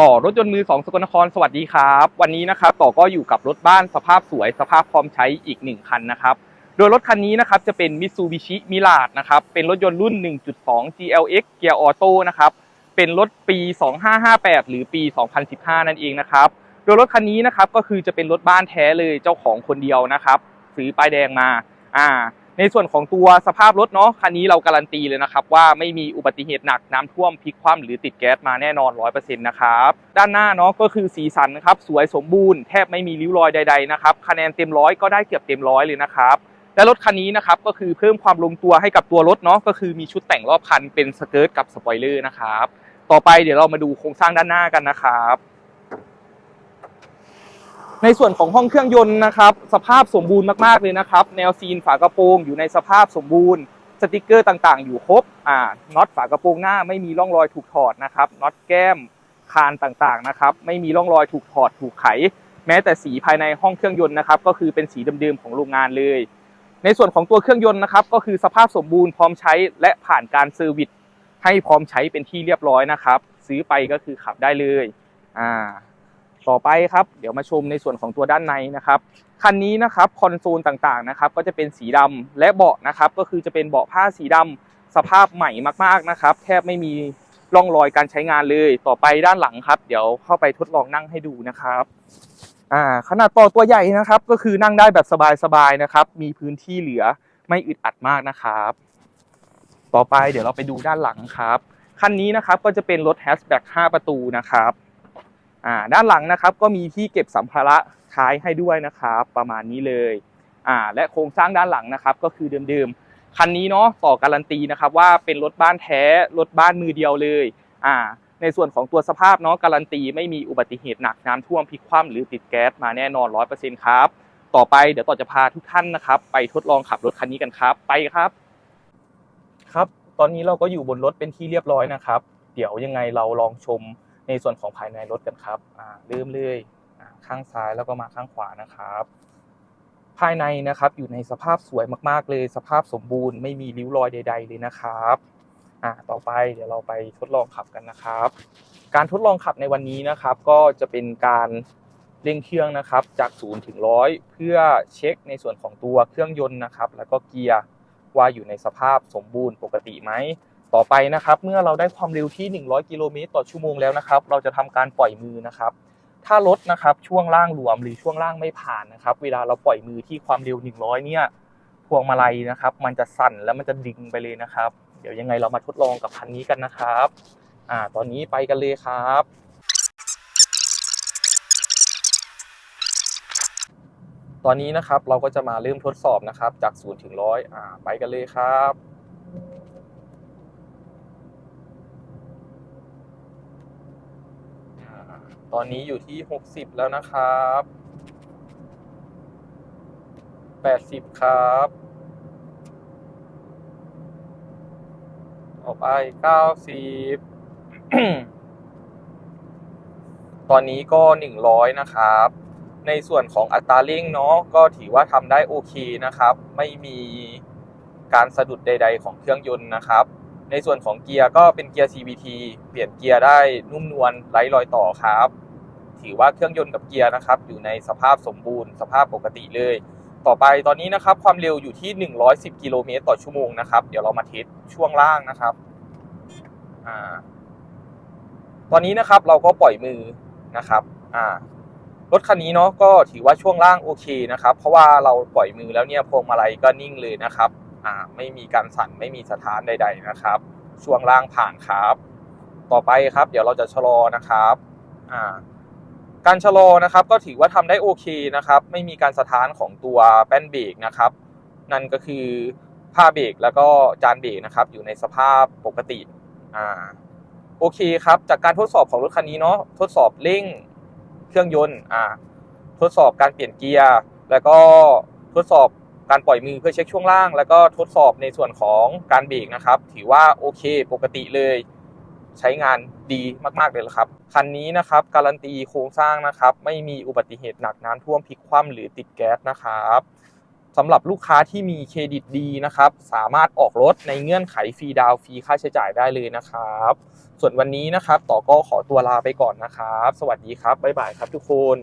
ต่อรถยนต์มือสองสกลนครสวัสดีครับ วันนี้นะครับต่อก็อยู่กับรถบ้านสภาพสวยสภาพพร้อมใช้อีกหนึ่งคันนะครับ โดยรถคันนี้นะครับจะเป็น Mitsubishi Mirage นะครับเป็นรถยนต์รุ่น 1.2 GLX เกียร์ออโต้นะครับเป็นรถปี 2558 หรือปี 2015 นั่นเองนะครับโดยรถคันนี้นะครับก็คือจะเป็นรถบ้านแท้เลยเจ้าของคนเดียวนะครับซื้อป้ายแดงมาอ่า ในส่วนของตัวสภาพรถเนาะคันนี้เราการันตีเลยนะครับว่าไม่มีอุบัติเหตุหนักน้ำท่วมพลิกคว่ำหรือติดแก๊สมาแน่นอน 100%นะครับด้านหน้าเนาะก็คือสีสันนะครับสวยสมบูรณ์แทบไม่มีริ้วรอยใดๆนะครับคะแนนเต็มร้อยก็ได้เกือบเต็มร้อยเลยนะครับและรถคันนี้นะครับก็คือเพิ่มความลงตัวให้กับตัวรถเนาะก็คือมีชุดแต่งรอบคันเป็นสเกิร์ตกับสปอยเลอร์นะครับต่อไปเดี๋ยวเรามาดูโครงสร้างด้านหน้ากันนะครับ ในส่วนของห้องเครื่องยนต์นะครับ สภาพสมบูรณ์มากๆเลยนะครับ แนวซีนฝากระโปรงอยู่ในสภาพสมบูรณ์สติกเกอร์ต่างๆ อยู่ครบอ่าน็อตฝากระโปรงหน้าไม่มีร่องรอยถูกถอดนะครับน็อตแก้มคานต่างๆนะครับ ไม่มีร่องรอยถูกถอดถูกไข แม้แต่สีภายในห้องเครื่องยนต์นะครับก็คือเป็นสีเดิมๆของโรงงานเลย ในส่วนของตัวเครื่องยนต์นะครับก็คือสภาพสมบูรณ์พร้อมใช้และผ่านการเซอร์วิสให้พร้อมใช้เป็นที่เรียบร้อยนะครับ ซื้อไปก็คือขับได้เลยอ่า ต่อไปครับ เดี๋ยวมาชมในส่วนของตัวด้านในนะครับคันนี้นะครับคอนโซลต่างๆนะครับก็จะเป็นสีดำและเบาะนะครับก็คือจะเป็นเบาะผ้าสีดำสภาพใหม่มากๆนะครับแทบไม่มีร่องรอยการใช้งานเลย ต่อไปด้านหลังครับ เดี๋ยวเข้าไปทดลองนั่งให้ดูนะครับอ่าขนาดต่อตัวใหญ่นะครับก็คือนั่งได้แบบสบายๆนะครับ มีพื้นที่เหลือไม่อึดอัดมากนะครับ ต่อไปเดี๋ยวเราไปดูด้านหลังครับคันนี้นะครับก็จะเป็นรถแฮชแบ็ก5ประตูนะครับ อ่าด้านหลังนะครับก็มีที่เก็บสัมภาระท้ายให้ด้วยนะครับประมาณนี้เลยอ่าและโครงสร้างด้านหลังนะครับก็คือเดิมๆคันนี้เนาะต่อการันตีนะครับว่าเป็นรถบ้านแท้รถบ้านมือเดียวเลยอ่าในส่วนของตัวสภาพเนาะการันตีไม่มีอุบัติเหตุหนักน้ำท่วมพลิกคว่ำหรือติดแก๊สมาแน่นอน100%ครับต่อไปเดี๋ยวต่อจะพาทุกท่านนะครับ ไปทดลองขับรถคันนี้กันครับ ไปครับ ครับ ตอนนี้เราก็อยู่บนรถเป็นที่เรียบร้อยนะครับ เดี๋ยวยังไงเราลองชม ในส่วนของภายในรถกันครับอ่าเริ่มเลยอ่าข้างซ้ายแล้วก็มาข้างขวานะครับ ภายในนะครับอยู่ในสภาพสวยมากๆเลย สภาพสมบูรณ์ไม่มีริ้วรอยใด ๆ เลยนะครับอ่าต่อไปเดี๋ยวเราไปทดลองขับกันนะครับ การทดลองขับในวันนี้นะครับ ก็จะเป็นการเร่งเครื่องนะครับ จาก0ถึง100เพื่อเช็คในส่วนของตัวเครื่องยนต์นะครับ แล้วก็เกียร์ว่าอยู่ในสภาพสมบูรณ์ปกติไหม ต่อไปนะครับเมื่อเราได้ความเร็วที่ 100 กิโลเมตรต่อชั่วโมงแล้วนะครับ เราจะทำการปล่อยมือนะครับ ถ้ารถนะครับช่วงล่างหลวมหรือช่วงล่างไม่ผ่านนะครับ เวลาเราปล่อยมือที่ความเร็ว 100 เนี่ยพวงมาลัยนะครับ มันจะสั่นแล้วมันจะดิ่งไปเลยนะครับ เดี๋ยวยังไงเรามาทดลองกับคันนี้กันนะครับอ่าตอนนี้ไปกันเลยครับ ตอนนี้นะครับเราก็จะมาเริ่มทดสอบนะครับ จาก0ถึง100อ่าไปกันเลยครับ อ่า ตอนนี้อยู่ที่ 60 แล้วนะครับ 80 ครับต่อไป 90 ตอนนี้ก็ 100 นะครับ ในส่วนของอัตราเร่งเนาะก็ถือว่าทำได้โอเคนะครับ ไม่มีการสะดุดใด ๆ ของเครื่องยนต์นะครับ ในส่วนของเกียร์ก็เป็นเกียร์ CVT เปลี่ยนเกียร์ได้นุ่มนวลไร้รอยต่อครับ ถือว่าเครื่องยนต์กับเกียร์นะครับ อยู่ในสภาพสมบูรณ์สภาพปกติเลย ต่อไปตอนนี้นะครับ ความเร็วอยู่ที่ 110 กิโลเมตรต่อชั่วโมงนะครับ เดี๋ยวเรามาเทสช่วงล่างนะครับอ่าตอนนี้นะครับเราก็ปล่อยมือนะครับอ่ารถคันนี้เนาะก็ถือว่าช่วงล่างโอเคนะครับ เพราะว่าเราปล่อยมือแล้วเนี่ยพวงมาลัยก็นิ่งเลยนะครับ ไม่มีการสั่นไม่มีสถานใด ๆนะครับ ช่วงล่างผ่านครับ ต่อไปครับ เดี๋ยวเราจะชะลอนะครับการชะลอนะครับก็ถือว่าทำได้โอเคนะครับ ไม่มีการสถานของตัวแป้นเบรกนะครับ นั่นก็คือผ้าเบรกแล้วก็จานเบรกนะครับ อยู่ในสภาพปกติอ่าโอเคครับ จากการทดสอบของรถคันนี้เนาะทดสอบเร่งเครื่องยนต์อ่าทดสอบการเปลี่ยนเกียร์ แล้วก็ทดสอบ การปล่อยมือเพื่อเช็คช่วงล่าง แล้วก็ทดสอบในส่วนของการเบรกนะครับ ถือว่าโอเคปกติเลย ใช้งานดีมากๆเลยละครับคันนี้นะครับการันตีโครงสร้างนะครับ ไม่มีอุบัติเหตุหนักน้ำท่วมพลิกคว่ำหรือติดแก๊สนะครับสำหรับลูกค้าที่มีเครดิตดีนะครับ สามารถออกรถในเงื่อนไขฟรีดาวฟรีค่าใช้จ่ายได้เลยนะครับ ส่วนวันนี้นะครับ ต่อก็ขอตัวลาไปก่อนนะครับ สวัสดีครับบ๊ายบายครับทุกคน